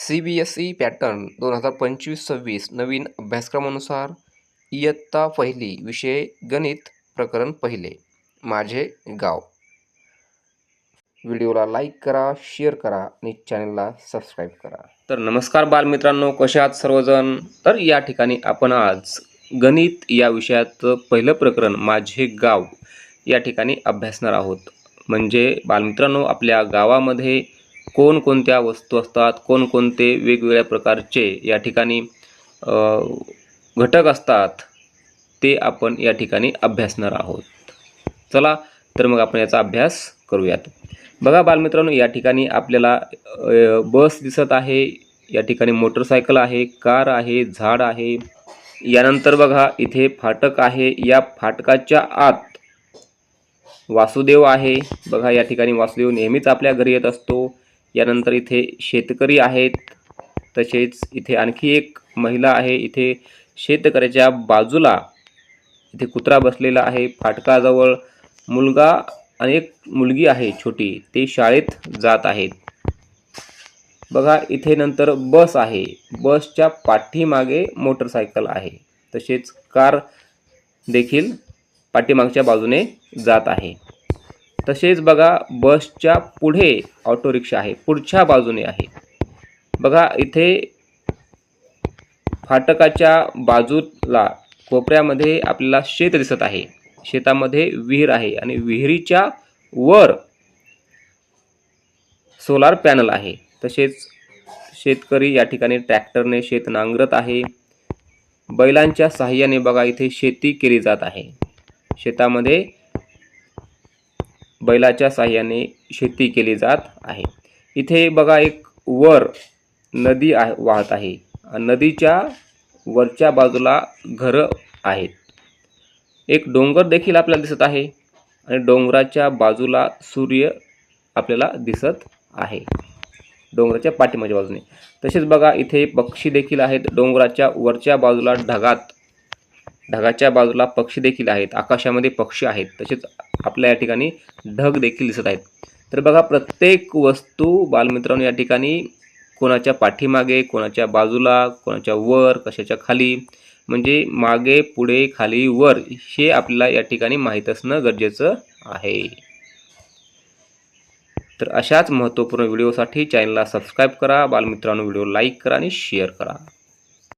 C B S E pattern दोन हजार पंचवीस सव्वीस नवीन अभ्यासक्रमानुसार इयत्ता पहिली विषय गणित प्रकरण पहिले. माझे गाव. व्हिडिओला लाईक करा शेअर करा आणि चॅनलला सबस्क्राईब करा. तर नमस्कार बालमित्रांनो कशा आहात सर्वजण? तर या ठिकाणी आपण आज गणित या विषयाचं पहिलं प्रकरण माझे गाव या ठिकाणी अभ्यासणार आहोत. म्हणजे बालमित्रांनो आपल्या गावामध्ये कोणकोणत्या वस्तू असतात कोणकोणते वेगवेगळ्या प्रकारचे या ठिकाणी घटक असतात ते आपण या ठिकाणी अभ्यासणार आहोत. चला तर मग आपण याचा अभ्यास करूयात. बघा बालमित्रांनो या ठिकाणी आपल्याला बस दिसत आहे या ठिकाणी मोटरसायकल आहे कार आहे झाड आहे. यानंतर बघा इथे फाटक आहे या फाटकाच्या आत वासुदेव आहे. बघा या ठिकाणी वासुदेव नेहमीच आपल्या घरी येत असतो. यानंतर इथे शेतकरी आहेत. तसेच इथे आणखी एक महिला आहे. इथे शेतकऱ्याच्या बाजूला इथे कुत्रा बसलेला आहे. फाटकाजवळ मुलगा आणि एक मुलगी आहे छोटी. ते शाळेत जात आहेत. बघा इथे नंतर बस आहे. बसच्या पाठीमागे मोटरसायकल आहे. तसेच कार देखील पाठीमागच्या बाजूने जात आहे. तसेच बघा बसच्या पुढे ऑटो रिक्षा आहे पुढच्या बाजूने आहे. बघा इथे फाटकाच्या बाजूला कोपऱ्यामध्ये आपल्याला शेत दिसत आहे. शेतामध्ये विहीर आहे आणि विहिरीच्या वर सोलार पॅनल आहे. तसेच शेतकरी या ठिकाणी ट्रॅक्टरने शेत नांगरत आहे. बैलांच्या सहाय्याने बघा इथे शेती केली जात आहे. शेतामध्ये बैलाच्या साह्याने शेती केली जात आहे. इथे बघा एक वर नदी आहे वाहत आहे. नदीच्या वरच्या बाजूला घरं आहेत. एक डोंगर देखील आपल्याला दिसत आहे आणि डोंगराच्या बाजूला सूर्य आपल्याला दिसत आहे. डोंगराच्या पाठीमाच्या बाजूने. तसेच बघा इथे पक्षी देखील आहेत. डोंगराच्या वरच्या बाजूला ढगात ढगाच्या बाजूला पक्षी देखील आहेत आकाशामध्ये पक्षी आहेत तसेच आपल्या या ठिकाणी ढग देखील दिसत आहेत. तर बघा प्रत्येक वस्तू बालमित्रांनो या ठिकाणी कोणाच्या पाठीमागे कोणाच्या बाजूला कोणाच्या वर कशाच्या खाली म्हणजे मागे पुढे खाली वर हे आपल्याला या ठिकाणी माहीत असणं गरजेचं आहे. तर अशाच महत्त्वपूर्ण व्हिडिओसाठी चॅनलला सबस्क्राईब करा बालमित्रांनो व्हिडिओ लाईक करा आणि शेअर करा.